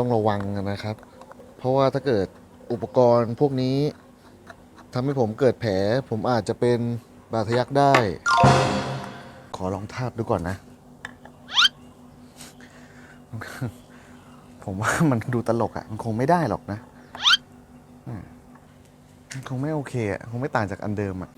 ต้องระวังนะครับ เพราะว่าถ้าเกิดอุปกรณ์พวกนี้ทำให้ผมเกิดแผล ผมอาจจะเป็นบาดทะยักได้ ขอลองทาบดูก่อนนะ ผมว่ามันดูตลกอะ่ะ มันคงไม่ได้หรอกนะ คงไม่โอเคอะ่ะ คงไม่ต่างจากอันเดิมอะ่ะ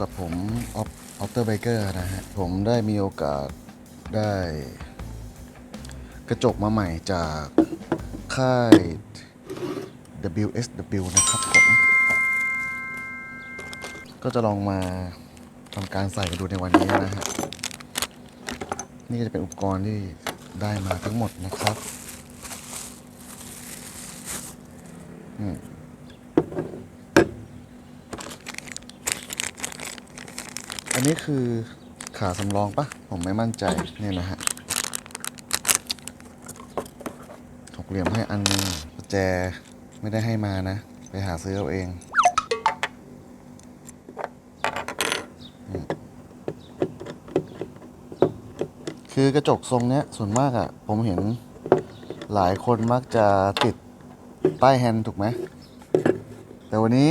กับผมออฟออฟเตอร์ไบเกอร์นะฮะ ผมได้มีโอกาสได้ กระจกมาใหม่จากค่าย WSW นะครับผม ก็จะลองมาทำการใส่กันดูในวันนี้นะฮะ นี่ก็จะเป็นอุปกรณ์ที่ได้มาทั้งหมดนะครับ อืม อันนี้คือขาสำรองปะผมไม่มั่นใจเนี่ยนะฮะถกเหลี่ยมให้อันหนึงประแจไม่ได้ให้มานะ ไปหาซื้อเอาเองอืมคือกระจกทรงเนี้ยส่วนมากอะ่ะ ผมเห็นหลายคนมักจะติดใต้แฮนด์ถูกไหม แต่วันนี้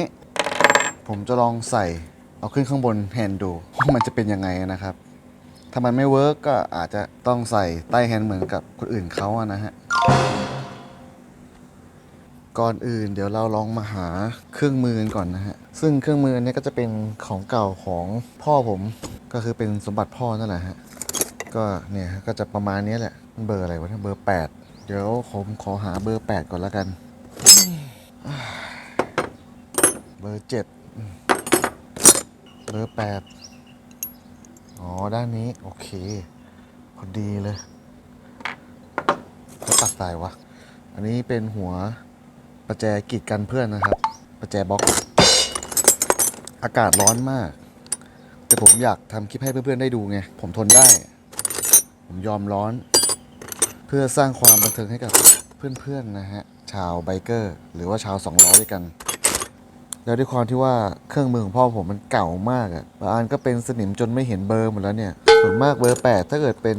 ผมจะลองใส่ เอาขึ้นข้างบนแฮนด์ดูว่ามันจะเป็นยังไงนะครับ ถ้ามันไม่เวิร์กก็อาจจะต้องใส่ใต้แฮนด์เหมือนกับคนอื่นเขาอะนะฮะ ก่อนอื่นเดี๋ยวเราลองมาหาเครื่องมือกันก่อนนะฮะ ซึ่งเครื่องมืออันนี้ก็จะเป็นของเก่าของพ่อผมก็คือเป็นสมบัติพ่อนั่นแหละฮะ ก็เนี่ยก็จะประมาณนี้แหละ เบอร์อะไรวะเนี่ยเบอร์ 8 เดี๋ยวผมขอหาเบอร์ 8 ก่อนแล้วกัน เบอร์เจ็ด เบอร์แปดอ๋อ ด้านนี้ โอเค พอดีเลยจะตัดสายวะ อันนี้เป็นหัวประแจกีดกันเพื่อนนะครับ ประแจบล็อก อากาศร้อนมาก แต่ผมอยากทำคลิปให้เพื่อนๆได้ดูไง ผมทนได้ ผมยอมร้อน เพื่อสร้างความบันเทิงให้กับเพื่อนๆนะฮะ ชาวไบเกอร์ หรือว่าชาวสองล้อด้วยกัน แล้วด้วยความที่ว่าเครื่องมือของพ่อผมมันเก่ามากอะบางอันก็เป็นสนิมจนไม่เห็นเบอร์หมดแล้วเนี่ย ส่วนมากเบอร์ 8 ถ้าเกิดเป็น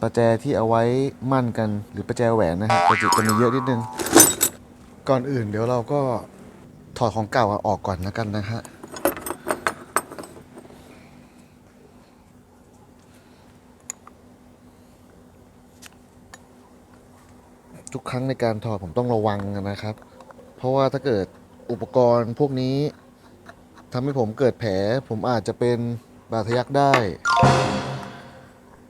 ประแจที่เอาไว้มั่นกันหรือประแจแหวนนะฮะจะจะมีเยอะนิดนึง ก่อนอื่นเดี๋ยวเราก็ถอดของเก่าออกก่อนแล้วกันนะฮะทุกครั้งในการถอดผมต้องระวังนะครับ เพราะว่าถ้าเกิด อุปกรณ์พวกนี้ทำให้ผมเกิดแผล ผมอาจจะเป็นบาดทะยักได้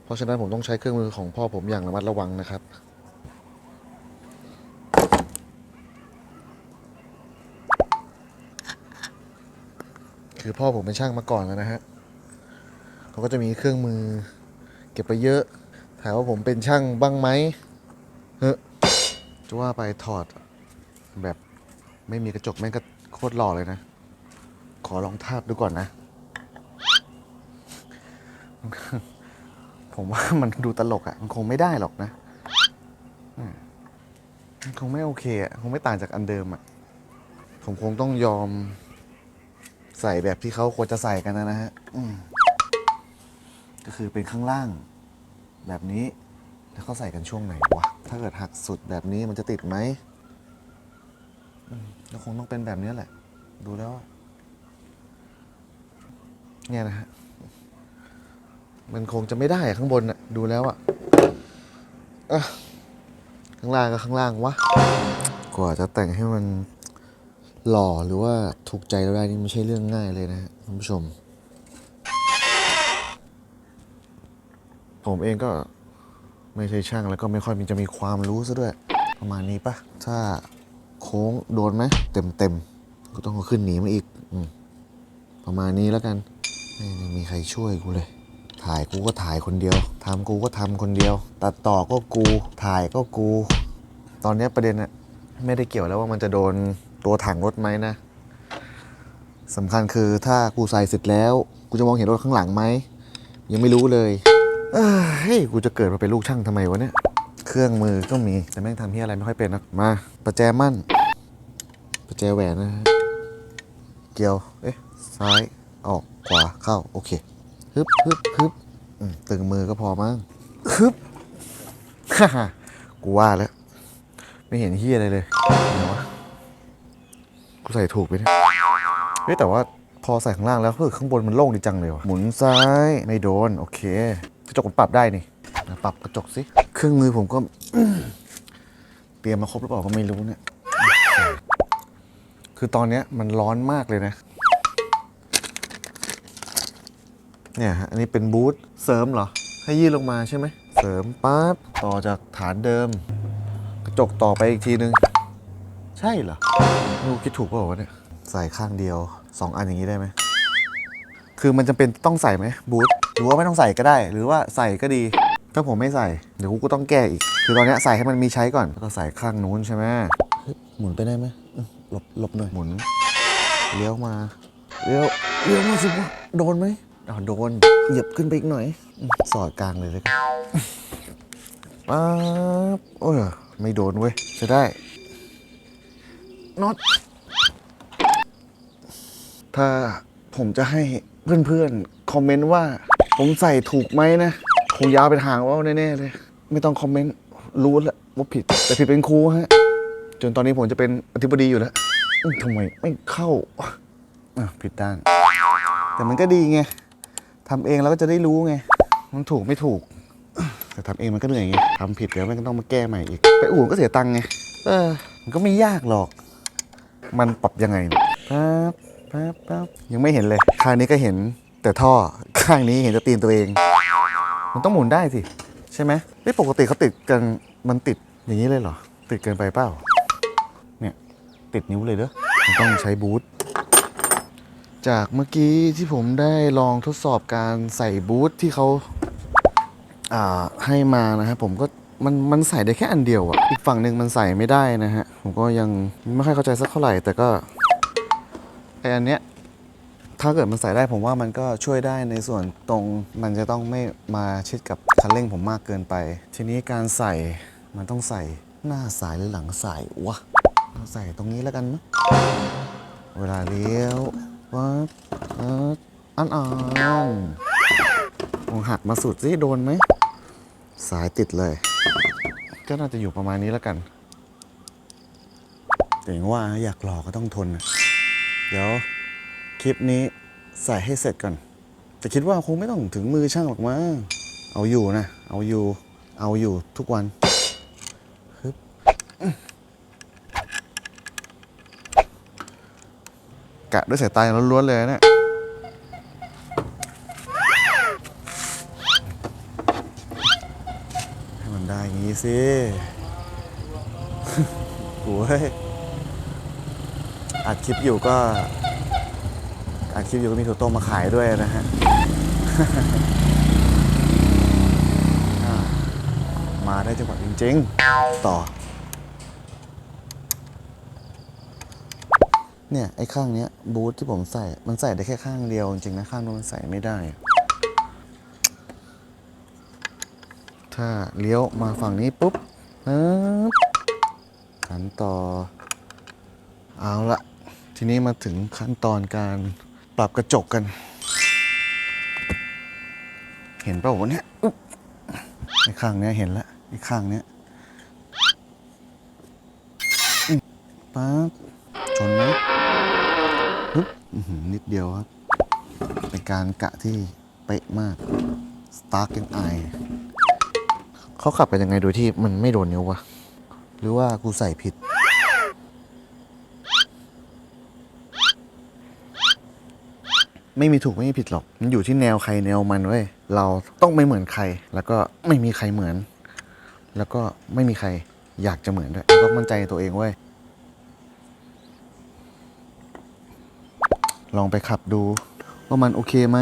เพราะฉะนั้นผมต้องใช้เครื่องมือของพ่อผมอย่างระมัดระวังนะครับคือพ่อผมเป็นช่างมาก่อนแล้วนะฮะ เขาก็จะมีเครื่องมือ เก็บไปเยอะ ถามว่าผมเป็นช่างบ้างไหมเฮ้ยจะว่าไปถอดแบบ ไม่มีกระจกแม่งก็โคตรหล่อเลยนะ ขอลองทาบดูก่อนนะ ผมว่ามันดูตลกอะ่ะ มันคงไม่ได้หรอกนะมันคงไม่โอเคอะ่ะ คงไม่ต่างจากอันเดิมอะ่ะ ผมคงต้องยอม ใส่แบบที่เขาควรจะใส่กันนะฮะก็คือเป็นข้างล่าง แบบนี้ แล้วเขาใส่กันช่วงไหนวะ ถ้าเกิดหักสุดแบบนี้มันจะติดไหม ก็คงต้องเป็นแบบนี้แหละ ดูแล้ว เนี่ยนะฮะ มันคงจะไม่ได้อะข้างบนอะดูแล้วอะอะข้างล่างก็ข้างล่างวะ กว่าจะแต่งให้มันหล่อหรือว่าถูกใจเราได้นี่ไม่ใช่เรื่องง่ายเลยนะฮะท่านผู้ชม ผมเองก็ไม่ใช่ช่างแล้วก็ไม่ค่อยมีจะมีความรู้ซะด้วย ประมาณนี้ปะถ้า โค้งโดนไหมเต็มเต็มก็ต้องขึ้นหนีมาอีกอประมาณนี้แล้วกันไม่มีใครช่วยกูเลย ถ่ายกูก็ถ่ายคนเดียวทำกูก็ทำคนเดียว ตัดต่อก็กูถ่ายก็กู ตอนนี้ประเด็นอะไม่ได้เกี่ยวแล้วว่ามันจะโดนตัวถังรถไหมนะสำคัญคือถ้ากูใส่เสร็จแล้ว กูจะมองเห็นรถข้างหลังไหมยังไม่รู้เลยเอ้ยเฮ้ยกูจะเกิดมาเป็นลูกช่างทำไมวะเนี่ย เครื่องมือก็มี แต่แม่งทำที่อะไรไม่ค่อยเป็นนะมาประแจมั่น ประแจแหวนนะฮะเกี่ยว เอ๊ะ ซ้าย ออก ขวา เข้า โอเค ฮึบฮึบฮึบอืมตึงมือก็พอมั้ง ฮึบฮ่าฮ่ากูว่าแล้ว ไม่เห็นเฮียอะไรเลยไหนวะ กูใส่ถูกไปเนี่ยเฮ้ยแต่ว่าพอใส่ข้างล่างแล้วเฮ้ยข้างบนมันโล่งดีจังเลยว่ะ หมุนซ้าย ไม่โดน โอเค กระจกมันปรับได้นี่ ปรับกระจกสิ เครื่องมือผมก็ เตรียมมาครบหรือเปล่าก็ไม่รู้เนี่ย คือตอนเนี้ยมันร้อนมากเลยนะ เนี่ยฮะ อันนี้เป็นบูทเสริมเหรอ ให้ยืดลงมาใช่ไหม เสริมปั๊บต่อจากฐานเดิม กระจกต่อไปอีกทีนึง ใช่เหรอไม่รู้คิดถูกเปล่าวะเนี่ย ใส่ข้างเดียว 2 อันอย่างนี้ได้ไหม คือมันจำเป็นต้องใส่ไหมบูทหรือว่าไม่ต้องใส่ก็ได้ หรือว่าใส่ก็ดี ถ้าผมไม่ใส่เดี๋ยวกูก็ต้องแก้อีก คือตอนเนี้ยใส่ให้มันมีใช้ก่อนแล้วก็ใส่ข้างนู้นใช่ไหมเฮ้ยหมุนไปได้ไหมเอ้ยหลบหลบหน่อยหมุนเลี้ยวมาเลี้ยวเลี้ยวมาสิวะโดนไหมอ๋อโดนเหยียบขึ้นไปอีกหน่อยอืมสอดกลางเลยเลยกันป๊าบโอ้ยไม่โดนเว้ยจะได้น็อตถ้าผมจะให้เพื่อนๆ คอมเมนต์ว่า ผมใส่ถูกไหมนะค งยาวเป็นหางว่าวแน่ๆเลย ไม่ต้องคอมเมนต์รู้แล้วว่าผิด แต่ผิดเป็นครูฮะ จนตอนนี้ผมจะเป็นอธิบดีอยู่แล้วอื้อทำไมไม่เข้าอะผิดด้าน แต่มันก็ดีไงทำเองเราก็จะได้รู้ไง มันถูกไม่ถูก แต่ทำเองมันก็เหนื่อยไงทำผิดเดี๋ยวมันก็ต้องมาแก้ใหม่อีก ไปอู่ก็เสียตังค์ไง เออ มันก็ไม่ยากหรอก มันปรับยังไงเนี่ยปั๊บปั๊บปั๊บยังไม่เห็นเลย ข้างนี้ก็เห็นแต่ท่อ ข้างนี้เห็นแต่ตีนตัวเอง มันต้องหมุนได้สิ ใช่ไหมไม่ปกติเขาติดกันมันติดอย่างนี้เลยเหรอ ติดเกินไปเปล่า เนี่ยติดนิ้วเลยเด้อมันต้องใช้บูทจากเมื่อกี้ที่ผมได้ลองทดสอบการใส่บูทที่เขาอ่าให้มานะฮะผมก็มันมันใส่ได้แค่อันเดียวอะอีกฝั่งหนึ่งมันใส่ไม่ได้นะฮะ ผมก็ยังไม่ค่อยเข้าใจสักเท่าไหร่ แต่ก็ไออันเนี้ย ถ้าเกิดมันใส่ได้ผมว่ามันก็ช่วยได้ในส่วนตรงมันจะต้องไม่มาชิดกับคันเร่งผมมากเกินไป ทีนี้การใส่มันต้องใส่หน้าสายหรือหลังสายวะเราใส่ตรงนี้แล้วกันนะเวลาเลี้ยววัดอันอ่อนลองหักมาสุดสิโดนไหม สายติดเลย ก็น่าจะอยู่ประมาณนี้แล้วกันแต่อย่างว่าอยากหลอกก็ต้องทนนะเดี๋ยวคลิปนี้ ใส่ให้เสร็จก่อน แต่คิดว่าคงไม่ต้องถึงมือช่างหรอกมั้งเอาอยู่นะ เอาอยู่ เอาอยู่ทุกวันฮึบกะด้วยสายตาล้วนๆเลยนะเนี่ยให้มันได้อย่างนี้สิโอ้ยอัดคลิปอยู่ก็ อัดคลิปอยู่ก็มีถั่วต้มมาขายด้วยนะฮะมาได้จังหวะจริง ๆ ต่อ เนี่ย ไอ้ข้างเนี้ย บูทที่ผมใส่ มันใส่ได้แค่ข้างเดียวจริงๆนะข้างนู้นมันใส่ไม่ได้ ถ้าเลี้ยวมาฝั่งนี้ปุ๊บปึ๊บขันต่อ เอาละทีนี้มาถึงขั้นตอนการ ปรับกระจกกัน เห็นเปล่าวะเนี่ยอุ๊บไอ้ข้างเนี้ยเห็นแล้วไอ้ข้างเนี้ยอืมปั๊บชนไหมปึ๊บอื้อหือนิดเดียวครับ เป็นการกะที่เป๊ะมากสตาร์กยังอายเขาขับกันยังไงโดยที่มันไม่โดนนิ้ววะ หรือว่ากูใส่ผิด ไม่มีถูกไม่มีผิดหรอก มันอยู่ที่แนวใครแนวมันเว้ย เราต้องไม่เหมือนใคร แล้วก็ไม่มีใครเหมือน แล้วก็ไม่มีใครอยากจะเหมือนด้วยต้องมั่นใจตัวเองเว้ย ลองไปขับดูว่ามันโอเคไหม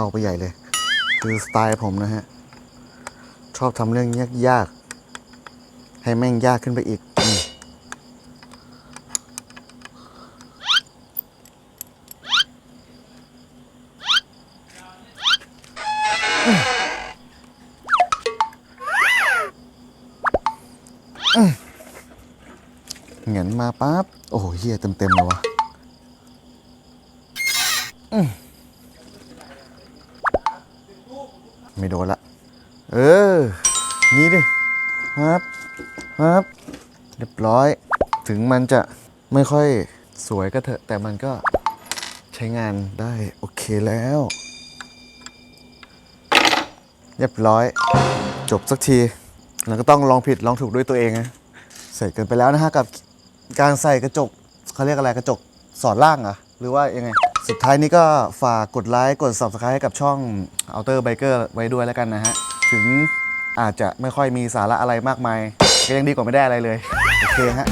เข้าไปใหญ่เลย คือสไตล์ผมนะฮะ ชอบทำเรื่องยากๆ ให้แม่งยากขึ้นไปอีกเหงียนมาปั๊บ โอ้โหเฮียเต็มๆเลยวะอืม ไม่โดนละ เออ นี่ดิครับครับเรียบร้อย ถึงมันจะไม่ค่อยสวยก็เถอะแต่มันก็ใช้งานได้โอเคแล้ว เรียบร้อย จบสักทีแล้วก็ต้องลองผิดลองถูกด้วยตัวเองนะเสร็จกันไปแล้วนะฮะกับการใส่กระจกเขาเรียกอะไรกระจกสอดล่างอะหรือว่ายังไง สุดท้ายนี้ก็ฝากกดไลค์กด subscribe ให้กับช่อง Outer Biker ไว้ด้วยแล้วกันนะฮะ ถึงอาจจะไม่ค่อยมีสาระอะไรมากมาย ก็ยังดีกว่าไม่ได้อะไรเลย โอเคฮะ